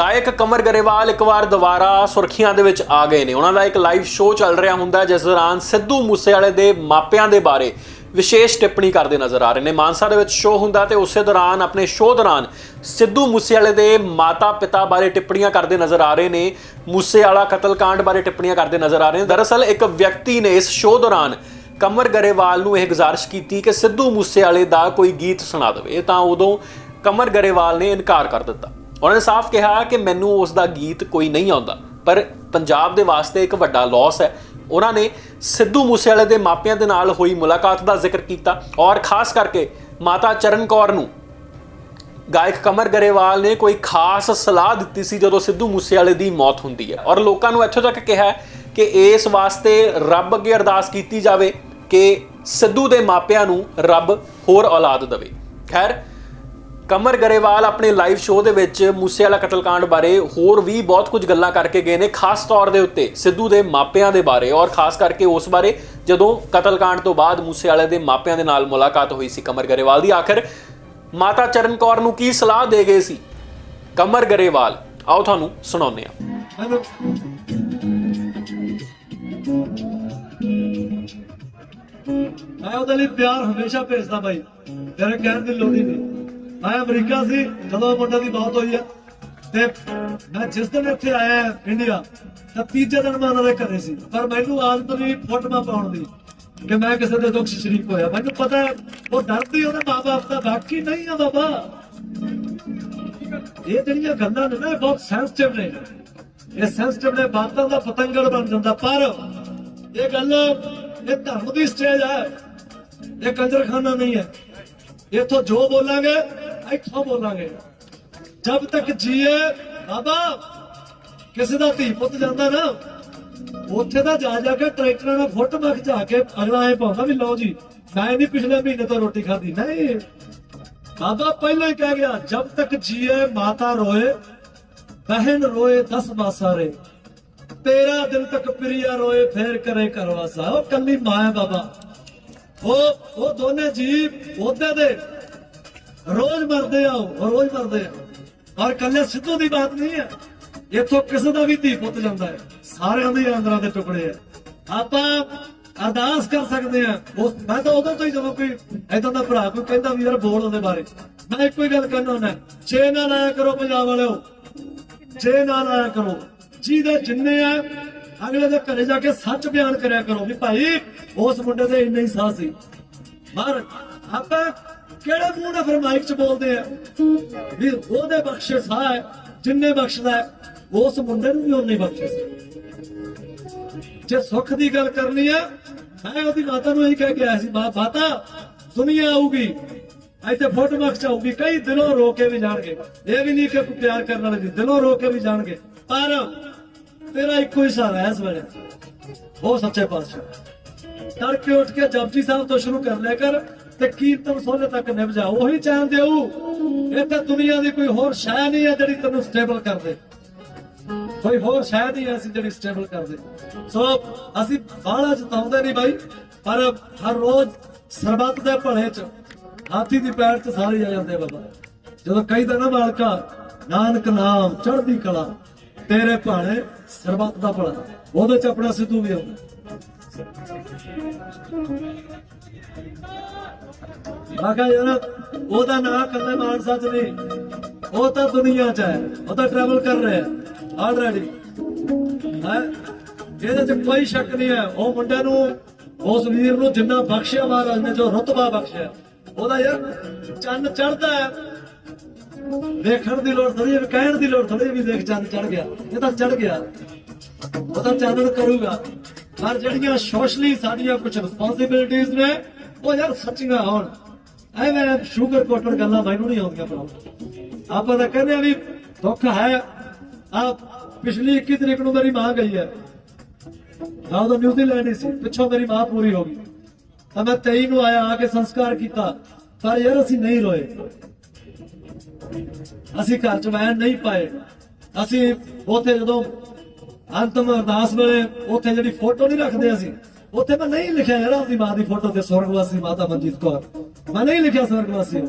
ਗਾਇਕ ਕਮਰ ਗਰੇਵਾਲ ਇੱਕ ਵਾਰ ਦੁਬਾਰਾ ਸੁਰਖੀਆਂ ਦੇ ਵਿੱਚ ਆ ਗਏ ਨੇ। ਉਹਨਾਂ ਦਾ ਇੱਕ ਲਾਈਵ ਸ਼ੋਅ ਚੱਲ ਰਿਹਾ ਹੁੰਦਾ, ਜਿਸ ਦੌਰਾਨ ਸਿੱਧੂ ਮੂਸੇਵਾਲੇ ਦੇ ਮਾਪਿਆਂ ਦੇ ਬਾਰੇ ਵਿਸ਼ੇਸ਼ ਟਿੱਪਣੀ ਕਰਦੇ ਨਜ਼ਰ ਆ ਰਹੇ ਨੇ। ਮਾਨਸਾ ਦੇ ਵਿੱਚ ਸ਼ੋਅ ਹੁੰਦਾ ਤੇ ਉਸੇ ਦੌਰਾਨ ਆਪਣੇ ਸ਼ੋਅ ਦੌਰਾਨ ਸਿੱਧੂ ਮੂਸੇਵਾਲੇ ਦੇ ਮਾਤਾ ਪਿਤਾ ਬਾਰੇ ਟਿੱਪਣੀਆਂ ਕਰਦੇ ਨਜ਼ਰ ਆ ਰਹੇ ਨੇ। ਮੂਸੇਵਾਲਾ ਕਤਲकांड ਬਾਰੇ ਟਿੱਪਣੀਆਂ ਕਰਦੇ ਨਜ਼ਰ ਆ ਰਹੇ ਨੇ। ਦਰਅਸਲ ਇੱਕ ਵਿਅਕਤੀ ਨੇ ਇਸ ਸ਼ੋਅ ਦੌਰਾਨ ਕਮਰ ਗਰੇਵਾਲ ਨੂੰ ਇਹ ਗੁਜ਼ਾਰਿਸ਼ ਕੀਤੀ ਕਿ ਸਿੱਧੂ ਮੂਸੇਵਾਲੇ ਦਾ ਕੋਈ ਗੀਤ ਸੁਣਾ ਦੇਵੇ। ਤਾਂ ਉਦੋਂ ਕਮਰ ਗਰੇਵਾਲ ਨੇ ਇਨਕਾਰ ਕਰ ਦਿੱਤਾ। ਉਹਨਾਂ ਨੇ ਸਾਫ਼ ਕਿਹਾ ਕਿ ਮੈਨੂੰ ਉਸ ਦਾ ਗੀਤ ਕੋਈ ਨਹੀਂ ਆਉਂਦਾ। ਪਰ ਪੰਜਾਬ ਦੇ ਵਾਸਤੇ ਇੱਕ ਵੱਡਾ ਲਾਸ ਹੈ। ਉਹਨਾਂ ਨੇ ਸਿੱਧੂ ਮੂਸੇਵਾਲੇ ਦੇ ਮਾਪਿਆਂ ਦੇ ਨਾਲ ਹੋਈ ਮੁਲਾਕਾਤ ਦਾ ਜ਼ਿਕਰ ਕੀਤਾ ਔਰ ਖਾਸ ਕਰਕੇ ਮਾਤਾ ਚਰਨ ਕੌਰ ਨੂੰ। ਗਾਇਕ ਕਮਰ ਗਰੇਵਾਲ ਨੇ ਕੋਈ ਖਾਸ ਸਲਾਹ ਦਿੱਤੀ ਸੀ ਜਦੋਂ ਸਿੱਧੂ ਮੂਸੇਵਾਲੇ ਦੀ ਮੌਤ ਹੁੰਦੀ ਹੈ। ਔਰ ਲੋਕਾਂ ਨੂੰ ਇੱਥੋਂ ਤੱਕ ਕਿਹਾ ਕਿ ਇਸ ਵਾਸਤੇ ਰੱਬ ਅੱਗੇ ਅਰਦਾਸ ਕੀਤੀ ਜਾਵੇ ਕਿ ਸਿੱਧੂ ਦੇ ਮਾਪਿਆਂ ਨੂੰ ਰੱਬ ਹੋਰ ਔਲਾਦ ਦੇਵੇ। ਖੈਰ ਕਮਰ ਗਰੇਵਾਲ ਆਪਣੇ ਲਾਈਵ ਸ਼ੋਅ ਦੇ ਵਿੱਚ ਮੂਸੇ ਵਾਲਾ ਕਤਲकांड ਬਾਰੇ ਹੋਰ ਵੀ ਬਹੁਤ ਕੁਝ ਗੱਲਾਂ ਕਰਕੇ ਗਏ ਨੇ, ਖਾਸ ਤੌਰ ਦੇ ਉੱਤੇ ਸਿੱਧੂ ਦੇ ਮਾਪਿਆਂ ਦੇ ਬਾਰੇ ਔਰ ਖਾਸ ਕਰਕੇ ਉਸ ਬਾਰੇ ਜਦੋਂ ਕਤਲकांड ਤੋਂ ਬਾਅਦ ਮੂਸੇ ਵਾਲੇ ਦੇ ਮਾਪਿਆਂ ਦੇ ਨਾਲ ਮੁਲਾਕਾਤ ਹੋਈ ਸੀ ਕਮਰ ਗਰੇਵਾਲ ਦੀ, ਆਖਰ ਮਾਤਾ ਚਰਨ ਕੌਰ ਨੂੰ ਕੀ ਸਲਾਹ ਦੇ ਗਏ ਸੀ? ਕਮਰ ਗਰੇਵਾਲ, ਆਓ ਤੁਹਾਨੂੰ ਸੁਣਾਉਂਦੇ ਆ ਮੈਂ ਉਹਦੇ ਲਈ ਪਿਆਰ ਹਮੇਸ਼ਾ ਭੇਜਦਾ ਬਾਈ ਤੇਰੇ ਕਹਿਣ ਦੀ ਲੋੜ ਨਹੀਂ। ਮੈਂ ਅਮਰੀਕਾ ਸੀ, ਜਦੋਂ ਮੁੰਡੇ ਦੀ ਮੌਤ ਹੋਈ ਆ। ਤੇ ਮੈਂ ਜਿਸ ਦਿਨ ਇੱਥੇ ਆਇਆ ਇੰਡੀਆ, ਤਾਂ ਤੀਜੇ ਦਿਨ ਮੈਂ ਉਹਨਾਂ ਦੇ ਘਰੇ ਸੀ। ਪਰ ਮੈਨੂੰ ਆਦਤ ਨਹੀਂ ਫੋਟੋਆਂ ਪਾਉਣ ਦੀ ਕਿ ਮੈਂ ਕਿਸੇ ਦੇ ਦੁੱਖ ਸ਼ਰੀਕ ਹੋਇਆ। ਮੈਨੂੰ ਪਤਾ ਉਹ ਡਰਦੀ ਉਹਦੇ ਮਾਪੇ ਦਾ, ਬਾਕੀ ਨਹੀਂ ਆ ਬਾਬਾ। ਇਹ ਜਿਹੜੀਆਂ ਗੱਲਾਂ ਨੇ ਨਾ, ਇਹ ਬਹੁਤ ਸੈਂਸਿਟਿਵ ਨੇ। ਇਹ ਸੈਂਸਿਟਿਵ ਨੇ, ਬਾਤਾਂ ਦਾ ਪਤੰਗੜ ਬਣ ਜਾਂਦਾ। ਪਰ ਇਹ ਗੱਲ, ਇਹ ਧਰਮ ਦੀ ਸਟੇਜ ਹੈ। ਇਹ ਕੰਜਰਖਾਨਾ ਨਹੀਂ ਹੈ। ਇੱਥੋਂ ਜੋ ਬੋਲਾਂਗੇ ਇੱਥੋਂ ਬੋਲਾਂਗੇ। ਜਦ ਤੱਕ ਜੀਏ ਬਾਬਾ, ਕਿਸੇ ਦਾ ਧੀ ਪੁੱਤ ਜਾਂਦਾ ਨਾ, ਉੱਥੇ ਦਾ ਜਾ ਜਾ ਕੇ ਟਰੈਕਟਰਾਂ ਨਾਲ ਫੁੱਟ ਮੱਖ ਜਾ ਕੇ ਅਗਲਾ ਐ ਪਾਉਂਦਾ ਵੀ ਲਓ ਜੀ, ਮੈਂ ਨਹੀਂ ਪਿਛਲੇ ਮਹੀਨੇ ਤੋਂ ਰੋਟੀ ਖਾਧੀ। ਨਹੀਂ। ਬਾਬਾ ਪਹਿਲਾਂ ਹੀ ਕਹਿ ਗਿਆ, ਜਬ ਤੱਕ ਜੀਏ ਮਾਤਾ ਰੋਏ ਬਹਿਨ ਰੋਏ ਦਸ ਮਾਸਾਰੇ ਤੇਰਾ ਦਿਨ ਤੱਕ ਪ੍ਰਿਆ ਰੋਏ, ਫੇਰ ਕਰੇ ਕਰਵਾਸਾ। ਉਹ ਕੱਲੀ ਮਾਂ ਹੈ ਬਾਬਾ। ਉਹ ਉਹ ਦੋਨੇ ਜੀ ਉਹਦੇ ਦੇ ਰੋਜ਼ ਮਰਦੇ ਆ ਉਹ, ਰੋਜ਼ ਮਰਦੇ ਆ। ਔਰ ਕੱਲੇ ਸਿੱਧੂ ਦੀ ਬਾਤ ਨਹੀਂ ਹੈ। ਇੱਥੋਂ ਕਿਸੇ ਦਾ ਵੀ ਧੀ ਪੁੱਤ ਜਾਂਦਾ ਹੈ। ਸਾਰਿਆਂ ਦੇ ਅੰਦਰਾਂ ਦੇ ਟੁਕੜੇ ਆ। ਆਪਾਂ ਅਰਦਾਸ ਕਰ ਸਕਦੇ ਆ ਉਸ ਮੈਂ ਤਾਂ ਉਦੋਂ ਤੋਂ ਹੀ ਜਦੋਂ ਕੋਈ ਐਦਾਂ ਦਾ ਭਰਾ ਕੋਈ ਕਹਿੰਦਾ ਵੀ ਯਾਰ ਬੋਲ ਉਹਦੇ ਬਾਰੇ। ਮੈਂ ਇੱਕੋ ਹੀ ਗੱਲ ਕਹਿਣਾ ਹੁੰਦਾ। ਛੇ ਨਾ ਲਾਇਆ ਕਰੋ ਪੰਜਾਬ ਵਾਲਿਓ। ਛੇ ਨਾ ਲਾਇਆ ਕਰੋ। ਜਿਹਦੇ ਜਿੰਨੇ ਆ, ਅਗਲੇ ਦੇ ਘਰੇ ਜਾ ਕੇ ਸੱਚ ਬਿਆਨ ਕਰਿਆ ਕਰੋ ਵੀ ਭਾਈ ਉਸ ਮੁੰਡੇ ਦੇ ਇੰਨੇ ਹੀ ਸਾਹ ਸੀ। ਪਰ ਆਪਾਂ ਕਿਹੜੇ ਮੂੰਹ ਨਾਲ ਫਿਰ ਮਾਈਕ 'ਚ ਬੋਲਦੇ ਆ? ਵੀ ਉਹਦੇ ਬਖਸ਼ੇ ਹੈ ਜਿੰਨੇ ਬਖਸ਼ਦਾ ਹੈ, ਉਸ ਮੁੰਡੇ ਨੂੰ ਵੀ ਉਹਨੇ ਬਖਸ਼ੇ ਜੇ ਸੁੱਖ ਦੀ ਗੱਲ ਕਰਨੀ ਹੈ ਮੈਂ ਉਹਦੀ ਮਾਤਾ ਨੂੰ ਇਹੀ ਕਹਿ ਕੇ ਆਇਆ ਸੀ ਮਾਤਾ ਦੁਨੀਆ ਆਊਗੀ ਇੱਥੇ ਫੋਟੋ ਬਖਸ਼ ਆਊਗੀ ਕਈ ਦਿਲੋਂ ਰੋ ਕੇ ਵੀ ਜਾਣਗੇ। ਇਹ ਵੀ ਨਹੀਂ ਕਿ ਪਿਆਰ ਕਰਨ ਵਾਲੇ ਦਿਲੋਂ ਰੋ ਕੇ ਵੀ ਜਾਣਗੇ। ਪਰ ਤੇਰਾ ਇੱਕੋ ਹੀ ਸਹਾਰਾ ਹੈ ਇਸ ਵੇਲੇ। ਉਹ ਸੱਚੇ ਪਾਤਸ਼ਾਹ। ਤੜਕੇ ਉੱਠ ਕੇ ਜਪਜੀ ਸਾਹਿਬ ਤੋਂ ਸ਼ੁਰੂ ਕਰ ਲਿਆ ਕਰ। ਤੇ ਕੀਰਤਨ ਸੋਲੇ ਤੱਕ ਨਿਭ ਜਾ, ਉਹੀ ਚੈਨ ਦੇਊ। ਇੱਥੇ ਦੁਨੀਆ ਦੀ ਕੋਈ ਹੋਰ ਸ਼ੈ ਨਹੀਂ ਹੈ ਜਿਹੜੀ ਤੈਨੂੰ ਸਟੇਬਲ ਕਰ ਦੇ ਕੋਈ ਹੋਰ ਸ਼ਾਇਦ ਹੀ ਐਸੀ ਜਿਹੜੀ ਸਟੇਬਲ ਕਰ ਦੇ ਸੋ ਅਸੀਂ ਬਾਹਲਾ ਜਤਾਉਂਦੇ ਨਹੀਂ ਬਾਈ, ਪਰ ਹਰ ਰੋਜ਼ ਸਰਬੱਤ ਦੇ ਭਲੇ ਚ, ਹਾਥੀ ਦੀ ਪੈਰ ਚ ਸਾਰੇ ਆ ਜਾਂਦੇ ਬਾਬਾ। ਜਦੋਂ ਕਹਿੰਦਾ ਨਾ ਮਾਲਕਾ, ਨਾਨਕ ਨਾਮ ਚੜ੍ਹਦੀ ਕਲਾ, ਤੇਰੇ ਭਾਣੇ ਸਰਬੱਤ ਦਾ ਭਲਾ। ਉਹਦੇ ਚ ਆਪਣਾ ਸਿੱਧੂ ਵੀ ਆਉਂਦਾ। ਮੈਂ ਯਾਰ ਉਹਦਾ ਨਾਂ ਕੱਲੇ ਮਾਨਸਾ ਚ ਨਹੀਂ। ਉਹ ਤਾਂ ਦੁਨੀਆ ਚ ਹੈ। ਉਹ ਤਾਂ ਟਰੈਵਲ ਕਰ ਰਿਹਾ ਹੈ। ਆਲਰੇਡੀ ਹੈ? ਇਹਦੇ ਚ ਕੋਈ ਸ਼ੱਕ ਨਹੀਂ ਹੈ। ਉਹ ਮੁੰਡੇ ਨੂੰ, ਉਸ ਵੀਰ ਨੂੰ ਜਿੰਨਾ ਬਖਸ਼ਿਆ ਮਹਾਰਾਜ ਨੇ, ਜੋ ਰਤਬਾ ਬਖਸ਼ਿਆ। ਉਹਦਾ ਯਾਰ ਚੰਨ ਚੜਦਾ ਹੈ। ਦੇਖਣ ਦੀ ਲੋੜ ਥੋੜੀ ਹੈ, ਕਹਿਣ ਦੀ ਲੋੜ ਥੋੜੀ ਵੀ ਦੇਖ ਚੰਨ ਚੜ ਗਿਆ। ਇਹ ਤਾਂ ਚੜ ਗਿਆ। ਉਹ ਤਾਂ ਚਾਨਣ ਕਰੂਗਾ। ਪਰ ਜਿਹੜੀਆਂ ਸੋਸ਼ਲੀ ਸਾਡੀਆਂ ਕੁਝ ਰਿਸਪੌਂਸਿਬਿਲਿਟੀਆਂ ਨੇ, ਉਹ ਯਾਰ ਸੱਚੀਆਂ ਹੋਣ। ਐਵੇਂ ਸ਼ੂਗਰ ਕੋਟਰ ਗੱਲਾਂ ਮੈਨੂੰ ਨਹੀਂ ਆਉਂਦੀਆਂ ਭਰਾ ਆਪਾਂ ਤਾਂ ਕਹਿੰਦੇ ਆ ਵੀ ਦੁੱਖ ਹੈ ਆ ਪਿਛਲੀ 21 ਤਰੀਕ ਨੂੰ ਮੇਰੀ ਮਾਂ ਗਈ ਹੈ। ਮੈਂ ਉਦੋਂ ਨਿਊਜ਼ੀਲੈਂਡ ਹੀ ਸੀ, ਪਿੱਛੋਂ ਮੇਰੀ ਮਾਂ ਪੂਰੀ ਹੋ ਗਈ। ਤਾਂ ਮੈਂ 23 ਨੂੰ ਆਇਆ, ਆ ਕੇ ਸੰਸਕਾਰ ਕੀਤਾ। ਪਰ ਯਾਰ ਅਸੀਂ ਨਹੀਂ ਰੋਏ। ਅਸੀਂ ਘਰ ਚ ਵੈਨ ਨਹੀਂ ਪਾਏ। ਅਸੀਂ ਉੱਥੇ ਜਦੋਂ ਅੰਤਮ ਅਰਦਾਸ ਵੇਲੇ ਉੱਥੇ ਜਿਹੜੀ ਫੋਟੋ ਨਹੀਂ ਰੱਖਦੇ ਅਸੀਂ, ਉੱਥੇ ਮੈਂ ਨਹੀਂ ਲਿਖਿਆ ਯਾਰ ਆਪਣੀ ਮਾਂ ਦੀ ਫੋਟੋ ਤੇ ਸਵਰਗਵਾਸੀ ਮਾਤਾ ਮਨਜੀਤ ਕੌਰ। ਮੈਂ ਨਹੀਂ ਲਿਖਿਆ ਸਵਰਗਵਾਸੀ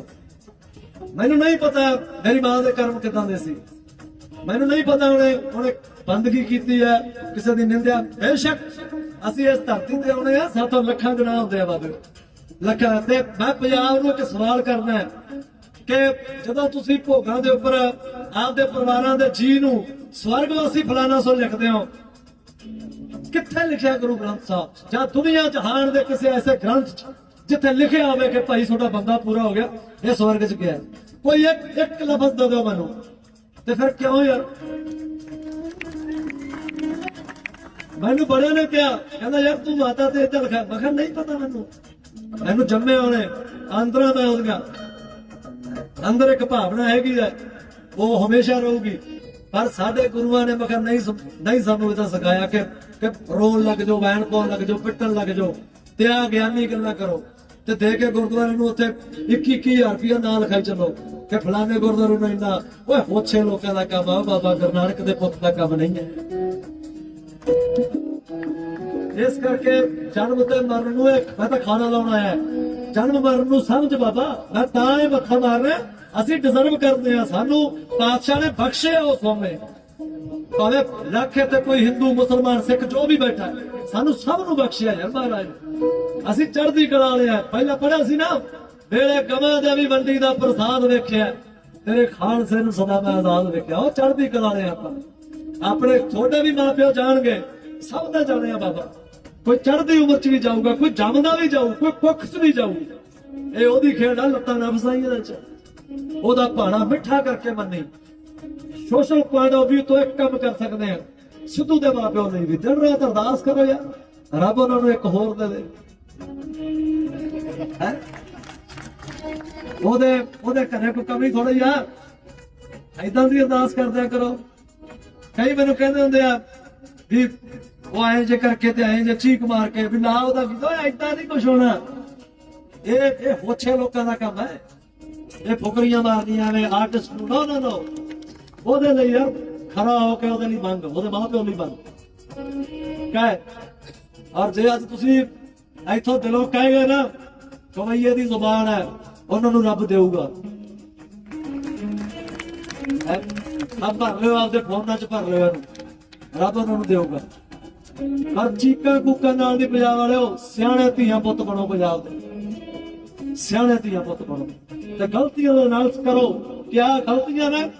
ਮੈਨੂੰ ਨਹੀਂ ਪਤਾ ਮੇਰੀ ਮਾਂ ਦੇ ਕਰਮ ਕਿਦਾਂ ਦੇ ਸੀ। ਮੈਨੂੰ ਨਹੀਂ ਪਤਾ ਉਹਨੇ ਉਹਨੇ ਬੰਦਗੀ ਕੀਤੀ ਹੈ, ਕਿਸੇ ਦੀ ਨਿੰਦਿਆ। ਬੇਸ਼ੱਕ ਅਸੀਂ ਇਸ ਧਰਤੀ ਤੇ ਆਉਣੇ ਆ ਸਾਤੋਂ ਲੱਖਾਂ ਗੁਨਾਹ ਹੁੰਦੇ ਆ ਬਾਬੇ ਲੱਖਾਂ ਤੇ ਮੈਂ ਪੰਜਾਬ ਨੂੰ ਇੱਕ ਸਵਾਲ ਕਰਨਾ ਕਿ ਜਦੋਂ ਤੁਸੀਂ ਭੋਗਾਂ ਦੇ ਉੱਪਰ ਆਪਦੇ ਪਰਿਵਾਰਾਂ ਦੇ ਜੀ ਨੂੰ ਸਵਰਗਵਾਸੀ ਫਲਾਣਾ ਸੋ ਲਿਖਦੇ ਹੋ। ਕਿੱਥੇ ਲਿਖਿਆ ਗੁਰੂ ਗ੍ਰੰਥ ਸਾਹਿਬ? ਜਾਂ ਦੁਨੀਆ ਜਹਾਨ ਦੇ ਕਿਸੇ ਐਸੇ ਗ੍ਰੰਥ 'ਚ ਜਿੱਥੇ ਲਿਖਿਆ ਹੋਵੇ ਕਿ ਭਾਈ ਤੁਹਾਡਾ ਬੰਦਾ ਪੂਰਾ ਹੋ ਗਿਆ, ਇਹ ਸਵਰਗ 'ਚ ਗਿਆ। ਕੋਈ ਇੱਕ ਇੱਕ ਲਫ਼ਜ਼ ਦੇ ਦਿਓ ਮੈਨੂੰ। ਤੇ ਫਿਰ ਕਿਉਂ ਯਾਰ? ਮੈਨੂੰ ਬੜਿਆਂ ਨੇ ਕਿਹਾ, ਕਹਿੰਦਾ, ਯਾਰ, ਤੂੰ ਮਾਤਾ ਤੇ ਇੱਥੇ ਲਿਖਿਆ। ਮੈਂ ਕਿਹਾ, ਨਹੀਂ ਪਤਾ ਮੈਨੂੰ। ਮੈਨੂੰ ਜੰਮੇ ਹੋਣੇ ਅੰਦਰਾਂ ਮੈਂ ਉਹਦੀਆਂ। ਅੰਦਰ ਇੱਕ ਭਾਵਨਾ ਹੈਗੀ ਹੈ, ਉਹ ਹਮੇਸ਼ਾ ਰਹੂਗੀ। ਪਰ ਸਾਡੇ ਗੁਰੂਆਂ ਨੇ ਮਖਾ ਨਹੀਂ ਨਹੀਂ ਸਾਨੂੰ ਇਹਦਾ ਸਿਖਾਇਆ ਕਿ ਕਿ ਰੋਣ ਲੱਗ ਜਾਓ ਵੈਣ ਪਾਉਣ ਲੱਗ ਜਾਓ, ਪਿੱਟਣ ਲੱਗ ਜਾਓ, ਤੇ ਆ ਗਿਆਨੀ ਗੱਲਾਂ ਕਰੋ। ਤੇ ਦੇ ਕੇ ਗੁਰਦੁਆਰੇ ਨੂੰ ਉੱਥੇ 21 21000 ਰੁਪਇਆ ਨਾ ਲਿਖਾਈ ਚੱਲੋ, ਕਿ ਫਲਾਣੇ ਗੁਰਦੁਆਰੇ ਨੂੰ ਇੰਨਾ, ਓਏ ਹੋਛੇ ਲੋਕਾਂ ਦਾ ਕੰਮ ਆ ਬਾਬਾ ਗੁਰਨਾਨਕ ਦੇ ਪੁੱਤ ਦਾ ਕੰਮ ਨਹੀਂ ਹੈ। ਇਸ ਕਰਕੇ ਜਨਮ ਤੇ ਮਰਨ ਨੂੰ ਇੱਕ ਮੈਂ ਤਾਂ ਖਾਣਾ ਲਾਉਣਾ ਹੈ ਜਨਮ ਮਰਨ ਨੂੰ ਸਮਝ ਬਾਬਾ, ਮੈਂ ਤਾਂ ਇਹ ਮੱਥਾ ਮਾਰ ਰਿਹਾ ਅਸੀਂ ਡਿਜ਼ਰਵ ਕਰਦੇ ਆ ਸਾਨੂੰ ਪਾਤਸ਼ਾਹ ਨੇ ਬਖਸ਼ਿਆ ਉਹ ਸੋਮੇ। ਭਾਵੇਂ ਲੱਖ ਤੇ ਕੋਈ ਹਿੰਦੂ, ਮੁਸਲਮਾਨ, ਸਿੱਖ ਜੋ ਵੀ ਬੈਠਾ ਸਾਨੂੰ ਸਭ ਨੂੰ ਬਖਸ਼ਿਆ ਯਾਰ ਮਹਾਰਾਜ। ਅਸੀਂ ਚੜ੍ਹਦੀ ਕਲਾ ਲਿਆ ਪਹਿਲਾਂ ਪੜਿਆ ਸੀ ਨਾ, ਵੇਲੇ ਗਵਾਂ ਦੇ ਵੀ ਮੰਡੀ ਦਾ ਪ੍ਰਸਾਦ ਵੇਖਿਆ। ਤੇਰੇ ਖਾਲਸੇ ਨੂੰ ਸਦਾ ਮੈਂ ਆਜ਼ਾਦ ਵੇਖਿਆ। ਉਹ ਚੜ੍ਹਦੀ ਕਲਾ ਲਿਆ ਆਪਾਂ। ਆਪਣੇ ਤੁਹਾਡੇ ਵੀ ਮਾਪਿਓ ਜਾਣਗੇ। ਸਭ ਦਾ ਜਾਣਿਆ ਬਾਬਾ। ਕੋਈ ਚੜ੍ਹਦੀ ਉਮਰ ਚ ਵੀ ਜਾਊਗਾ, ਕੋਈ ਜੰਮਦਾ ਵੀ ਜਾਊ, ਕੋਈ ਕੁੱਖ ਚ ਵੀ ਜਾਊ। ਇਹ ਉਹਦੀ ਖੇਡ ਆ, ਲੱਤਾਂ ਨਾ ਫਸਾਈਆਂ ਇਹਦੇ ਚ ਉਹਦਾ ਭਾਣਾ ਮਿੱਠਾ ਕਰਕੇ ਮੰਨੀ। ਸੋਸ਼ਲ ਪੁਆਇੰਟ ਆਫ View ਤੋਂ ਇੱਕ ਕੰਮ ਕਰ ਸਕਦੇ ਆ। ਸਿੱਧੂ ਦੇ ਮਾਪਿਓ ਲਈ ਵੀ ਦਿਨ ਰਾਤ ਅਰਦਾਸ ਕਰੋ ਯਾਰ। ਰੱਬ ਉਹਨਾਂ ਨੂੰ ਇੱਕ ਹੋਰ ਦੇ ਦੇ। ਉਹਦੇ ਉਹਦੇ ਘਰੇ ਕੋਈ ਕਮੀ ਥੋੜੀ ਯਾਰ ਐਦਾਂ ਦੀ ਅਰਦਾਸ ਕਰਦਿਆ ਕਰੋ। ਕਈ ਮੈਨੂੰ ਕਹਿੰਦੇ ਹੁੰਦੇ ਆ ਵੀ ਉਹ ਐਂ ਜੇ ਕਰਕੇ ਤੇ ਐਂ ਜੇ ਚੀਕ ਮਾਰ ਕੇ ਵੀ ਨਾ ਉਹਦਾ ਵੀ ਓਏ ਐਦਾਂ ਨਹੀਂ ਕੁਝ ਹੋਣਾ। ਇਹ ਇਹ ਹੋਛੇ ਲੋਕਾਂ ਦਾ ਕੰਮ ਹੈ। ਇਹ ਫੁਕਰੀਆਂ ਮਾਰਦੀਆਂ ਨੇ, ਆਰਟਿਸਟ ਨੂੰ ਨੋ ਨੋ ਨੋ। ਉਹਦੇ ਲਈ ਯਾਰ ਖਰਾ ਹੋ ਕੇ ਉਹਦੇ ਲਈ ਮੰਗ ਉਹਦੇ ਮਾਪਿਓ ਲਈ ਮੰਗ ਕਹੇ, ਔਰ ਜੇ ਅੱਜ ਤੁਸੀਂ ਇੱਥੋਂ ਦਿਲੋਂ ਕਹੇਗੇ ਨਾ, ਕਵਈਏ ਦੀ ਜ਼ੁਬਾਨ ਹੈ, ਉਹਨਾਂ ਨੂੰ ਰੱਬ ਦੇਊਗਾ। ਹੈਂ? ਭਰ ਲਿਓ, ਆਪਦੇ ਫੋਨਾਂ 'ਚ ਭਰ ਲਿਓ ਇਹਨੂੰ। ਰੱਬ ਉਹਨਾਂ ਨੂੰ ਦੇਊਗਾ। ਪਰ ਚੀਕਾਂ ਕੁੱਕਾਂ ਨਾਲ ਦੀ ਪੰਜਾਬ ਵਾਲਿਓ, ਸਿਆਣੇ ਧੀਆਂ ਪੁੱਤ ਬਣੋ ਪੰਜਾਬ ਦੇ। ਸਿਆਣੇ ਧੀਆਂ ਪੁੱਤ ਬਣੋ। ਤੇ ਗਲਤੀਆਂ ਦਾ ਨਾਲ ਕਰੋ। ਕਿਆ ਗਲਤੀਆਂ ਨੇ?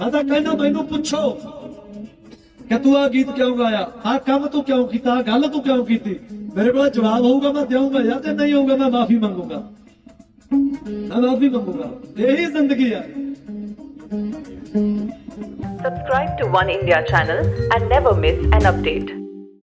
ਮੈਂ ਤਾਂ ਕਹਿੰਦਾ, ਮੈਨੂੰ ਪੁੱਛੋ ਕਿ ਤੂੰ ਆ ਗੀਤ ਕਿਉਂ ਗਾਇਆ? ਆ ਕੰਮ ਤੂੰ ਕਿਉਂ ਕੀਤਾ? ਆਹ ਗੱਲ ਤੂੰ ਕਿਉਂ ਕੀਤੀ? ਮੇਰੇ ਕੋਲ ਜਵਾਬ ਹੋਊਗਾ, ਮੈਂ ਦੇਵਾਂਗਾ ਜਾਂ ਤੇ ਨਹੀਂ ਹੋਊਗਾ, ਮੈਂ ਮਾਫੀ ਮੰਗੂਗਾ। ਮੈਂ ਮਾਫੀ ਮੰਗੂਗਾ। ਇਹੀ ਜ਼ਿੰਦਗੀ ਹੈ Subscribe to One India channel and never miss an update.